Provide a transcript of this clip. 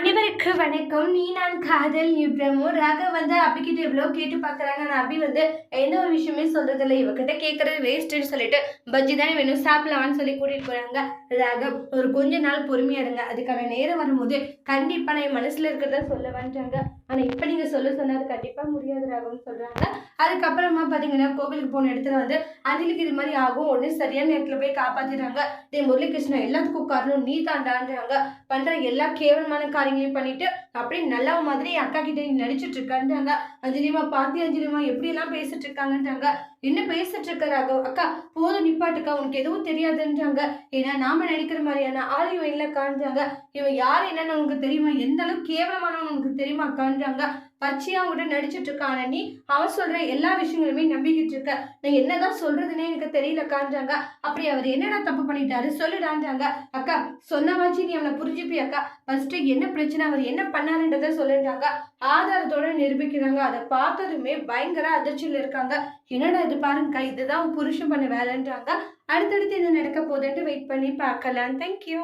அனைவருக்கு வணக்கம். நீ நான் காதல் இப்ரமோ ராக வந்து அபிக்கிட்ட எவ்வளோ கேட்டு பார்க்குறாங்க. ஆனால் அபி வந்து எந்த ஒரு விஷயமே சொல்கிறது இல்லை இவகிட்ட கேட்குறது வேஸ்ட்டுன்னு சொல்லிட்டு பஜ்ஜி தானே வேணும் சாப்பிடலாம்னு சொல்லி கூட்டிகிட்டு போகிறாங்க ராக ஒரு கொஞ்ச நாள் பொறுமையாக இருங்க. அதுக்கான நேரம் வரும்போது கண்டிப்பாக நான் என் மனசில் இருக்கிறத சொல்ல வந்துட்டாங்க. ஆனால் இப்போ நீங்கள் சொல்ல சொன்னால் அது கண்டிப்பாக முடியாது ராகம்னு சொல்கிறாங்க அதுக்கப்புறமா பார்த்தீங்கன்னா கோவிலுக்கு போன இடத்துல வந்து அதிலுக்கு இது மாதிரி ஆகும். உடனே சரியான நேரத்தில் போய் காப்பாற்றிடுறாங்க டே முரளிகிருஷ்ணன் எல்லாத்துக்கும் காரணம் நீ தாண்டான்றாங்க பண்ணுற எல்லா கேவலமான காரியங்களையும் பண்ணிட்டு அப்படியே நல்ல மாதிரி அக்கா கிட்ட நீ நடிச்சிட்டு இருக்கான்றாங்க அஞ்சலிமா பாத்தி அஞ்சலிமா எப்படி எல்லாம் பேசிட்டு இருக்காங்கன்றாங்க என்ன பேசிட்டு இருக்காராக அக்கா போதும் நிப்பாட்டுக்கா உனக்கு எதுவும் தெரியாதுன்றாங்க ஏன்னா நாம நினைக்கிற மாதிரியான ஆள் இவன் இல்லக்கான்றாங்க இவன் யார் என்னன்னு உனக்கு தெரியுமா? எந்த அளவுக்கு கேவலமானவன் உனக்கு தெரியுமா அக்கான்றாங்க பச்சையா அவங்ககிட்ட நடிச்சிட்டு இருக்கான நீ? அவன் சொல்ற எல்லா விஷயங்களுமே நம்பிக்கிட்டு இருக்க நான் என்னதான் சொல்றதுன்னே எனக்கு தெரியலக்கான்றாங்க அப்படி அவர் என்னடா தப்பு பண்ணிட்டாரு? சொல்லுடான்றாங்க அக்கா சொன்னவாச்சு நீ அவனை புரிஞ்சுப்பி அக்கா? ஃபர்ஸ்ட் என்ன பிரச்சனை அவர் என்ன பண்ணாருன்றத சொல்லிடுறாங்க ஆதாரத்தோட நிரூபிக்கிறாங்க. அதை பார்த்ததுமே பயங்கர அதிர்ச்சியில் இருக்காங்க. என்னடா இது பாருங்கக்கா இதுதான் புருஷன் பண்ண வேலைன்றாங்க. அடுத்தடுத்து இது நடக்க போதுன்ட்டு வெயிட் பண்ணி பார்க்கலாம் தேங்க்யூ